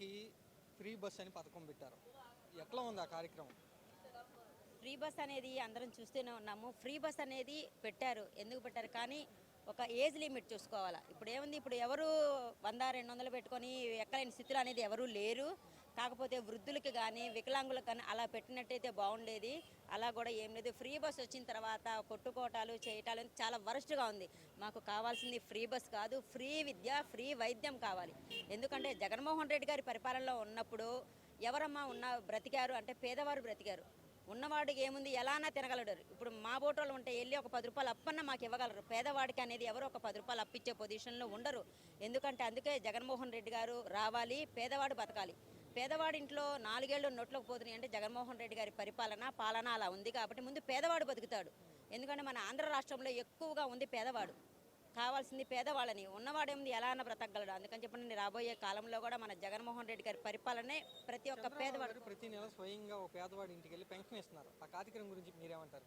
పేదవారికి free bus అని పథకం పెట్టారు. ఎట్లా ఉంది ఆ కార్యక్రమం? ఫ్రీ బస్ అనేది అందరం చూస్తూనే ఉన్నాము. ఫ్రీ బస్ అనేది పెట్టారు. ఎందుకు పెట్టారు? కానీ ఒక ఏజ్ లిమిట్ చూసుకోవాలా. ఇప్పుడు ఏముంది? ఇప్పుడు ఎవరు వంద రెండు వందలు పెట్టుకొని ఎక్కలేని స్థితిలో అనేది ఎవరూ లేరు. కాకపోతే వృద్ధులకి కానీ వికలాంగులకు కానీ అలా పెట్టినట్టయితే బాగుండేది. అలా కూడా ఏం లేదు. ఫ్రీ బస్ వచ్చిన తర్వాత కొట్టుకోటాలు చేయటాలు చాలా వరస్ట్గా ఉంది. మాకు కావాల్సింది ఫ్రీ బస్ కాదు ఫ్రీ విద్య ఫ్రీ వైద్యం కావాలి. ఎందుకంటే జగన్మోహన్ రెడ్డి గారి పరిపాలనలో ఉన్నప్పుడు ఎవరమ్మా ఉన్న బ్రతికారు అంటే పేదవారు బ్రతికారు. ఉన్నవాడికి ఏముంది? ఎలానా తినగలడు. ఇప్పుడు మా బోటోళ్ళు ఉంటే వెళ్ళి ఒక పది రూపాయలు అప్పన్న మాకు ఇవ్వగలరు. పేదవాడికి అనేది ఎవరు ఒక పది రూపాయలు అప్పిచ్చే పొజిషన్లో ఉండరు. ఎందుకంటే అందుకే జగన్మోహన్ రెడ్డి గారు రావాలి పేదవాడు బతకాలి. పేదవాడి ఇంట్లో నాలుగేళ్ళు నోట్లోకి పోతున్నాయి అంటే జగన్మోహన్ రెడ్డి గారి పరిపాలన పాలన అలా ఉంది కాబట్టి ముందు పేదవాడు బతుకుతాడు. ఎందుకంటే మన ఆంధ్ర రాష్ట్రంలో ఎక్కువగా ఉంది పేదవాడు. కావాల్సింది పేదవాళ్ళని. ఉన్నవాడేముంది ఎలా అన్న బ్రతకగలడు. అందుకని చెప్పండి రాబోయే కాలంలో కూడా మన జగన్మోహన్ రెడ్డి గారి పరిపాలనే ప్రతి ఒక్క పేదవాడు ప్రతి నెల స్వయంగా ఒక పేదవాడి ఇంటికి వెళ్ళి పెన్షన్ ఇస్తున్నారు. ఆ కార్యక్రమం గురించి మీరేమంటారు?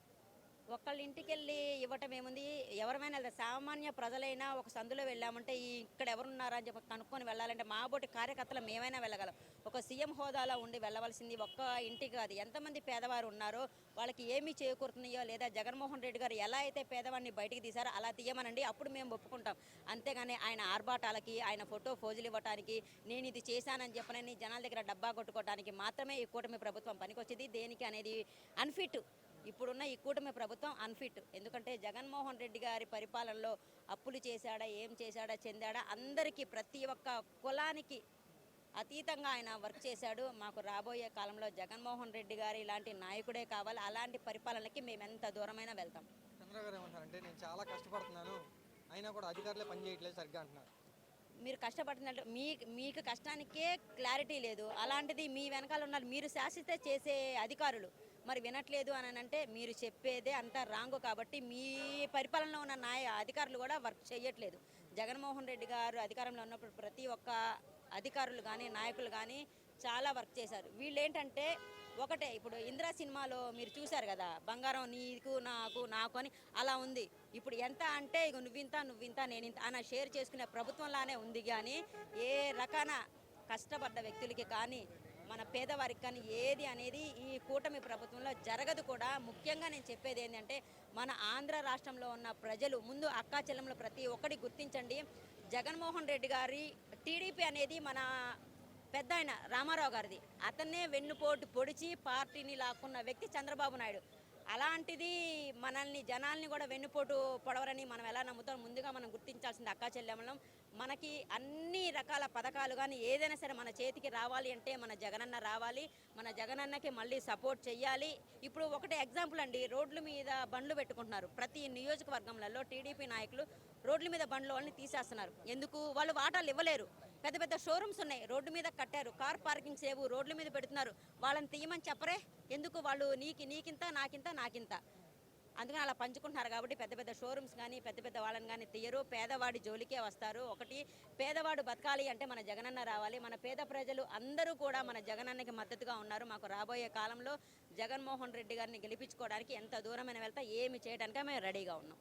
ఒకళ్ళ ఇంటికి వెళ్ళి ఇవ్వటం ఏముంది? ఎవరమైనా సామాన్య ప్రజలైనా ఒక సందులో వెళ్ళామంటే ఈ ఇక్కడ ఎవరున్నారా అని చెప్పి కనుక్కొని వెళ్ళాలంటే మా బోటి కార్యకర్తలు మేమైనా వెళ్ళగలం. ఒక సీఎం హోదాలో ఉండి వెళ్ళవలసింది ఒక్క ఇంటికి కాదు. ఎంతమంది పేదవారు ఉన్నారో వాళ్ళకి ఏమి చేకూరుతున్నాయో లేదా జగన్మోహన్ రెడ్డి గారు ఎలా అయితే పేదవాడిని బయటికి తీశారో అలా తీయమనండి. అప్పుడు మేము ఒప్పుకుంటాం. అంతేగాని ఆయన ఆర్భాటాలకి ఆయన ఫోటో ఫోజులు ఇవ్వటానికి నేను ఇది చేశానని చెప్పనని జనాల దగ్గర డబ్బా కొట్టుకోవడానికి మాత్రమే ఈ కూటమి ప్రభుత్వం పనికొచ్చేది. దేనికి అనేది అన్ఫిట్ ఇప్పుడున్న ఈ కూటమి ప్రభుత్వం అన్ఫిట్ ఎందుకంటే జగన్మోహన్ రెడ్డి గారి పరిపాలనలో అప్పులు చేశాడా ఏం చేశాడా చెందాడా అందరికీ ప్రతి ఒక్క కులానికి అతీతంగా ఆయన వర్క్ చేశాడు. మాకు రాబోయే కాలంలో జగన్మోహన్ రెడ్డి గారి ఇలాంటి నాయకుడే కావాలి. అలాంటి పరిపాలనకి మేము ఎంత దూరమైనా వెళ్తాం. చంద్ర గారు ఏమంటారంటే నేను చాలా కష్టపడుతున్నాను. అయినా కూడా అధికారులే పని చేయట్లేదు సరిగ్గా అంటున్నారు. మీరు కష్టపడుతున్నట్టు మీ మీకు కష్టానికే క్లారిటీ లేదు. అలాంటిది మీ వెనకాల ఉన్న మీరు శాసిస్తే చేసే అధికారులు. మరి వినట్లేదు అని అంటే మీరు చెప్పేదే అంతా రాంగు కాబట్టి మీ పరిపాలనలో ఉన్న నాయ అధికారులు కూడా వర్క్ చేయట్లేదు జగన్మోహన్ రెడ్డి గారు అధికారంలో ఉన్నప్పుడు ప్రతి ఒక్క అధికారులు కానీ నాయకులు కానీ చాలా వర్క్ చేశారు. వీళ్ళు ఏంటంటే ఒకటే ఇప్పుడు ఇందిరా సినిమాలో మీరు చూశారు కదా బంగారం నీకు నాకు నాకు అని అలా ఉంది. ఇప్పుడు ఎంత అంటే ఇక నువ్వింత నువ్వింత నేను ఇంత అని షేర్ చేసుకునే ప్రభుత్వంలానే ఉంది కానీ ఏ రకాన కష్టపడ్డ వ్యక్తులకి కానీ మన పేదవారికి కానీ ఏది అనేది ఈ కూటమి ప్రభుత్వంలో జరగదు కూడా. ముఖ్యంగా నేను చెప్పేది ఏంటంటే మన ఆంధ్ర రాష్ట్రంలో ఉన్న ప్రజలు ముందు అక్కా చెల్లెములు ప్రతి ఒక్కటి గుర్తించండి. జగన్మోహన్ రెడ్డి గారి టీడీపీ అనేది మన పెద్ద ఆయన రామారావు గారిది. అతన్నే వెన్నుపోటు పొడిచి పార్టీని లాక్కున్న వ్యక్తి చంద్రబాబు నాయుడు. అలాంటిది మనల్ని జనాల్ని కూడా వెన్నుపోటు పొడవరని మనం ఎలా నమ్ముతాం? ముందుగా మనం గుర్తించాల్సింది అక్కా చెల్లెమ్మలం మనకి అన్ని రకాల పథకాలు కానీ ఏదైనా సరే మన చేతికి రావాలి అంటే మన జగనన్న రావాలి. మన జగనన్నకి మళ్ళీ సపోర్ట్ చేయాలి ఇప్పుడు ఒకటే ఎగ్జాంపుల్ అండి. రోడ్ల మీద బండ్లు పెట్టుకుంటున్నారు. ప్రతి నియోజకవర్గంలో టీడీపీ నాయకులు రోడ్ల మీద బండ్లు వాళ్ళని తీసేస్తున్నారు. ఎందుకు? వాళ్ళు వాటాలు ఇవ్వలేరు. పెద్ద పెద్ద షోరూమ్స్ ఉన్నాయి. రోడ్డు మీద కట్టారు. కార్ పార్కింగ్ సేవు రోడ్ల మీద పెడుతున్నారు. వాళ్ళని తీయమని చెప్పరే. ఎందుకు? వాళ్ళు నీకి నీకింత నాకింత నాకింత. అందుకని అలా పంచుకుంటున్నారు కాబట్టి పెద్ద పెద్ద షోరూమ్స్ కానీ పెద్ద పెద్ద వాళ్ళని కానీ తీయరు. పేదవాడి జోలికే వస్తారు. ఒకటి పేదవాడు బతకాలి అంటే మన జగనన్న రావాలి. మన పేద ప్రజలు అందరూ కూడా మన జగనన్నకి మద్దతుగా ఉన్నారు. మాకు రాబోయే కాలంలో జగన్మోహన్ రెడ్డి గారిని గెలిపించుకోవడానికి ఎంత దూరమైన వెళ్తా ఏమి చేయడానికే మేము రెడీగా ఉన్నాం.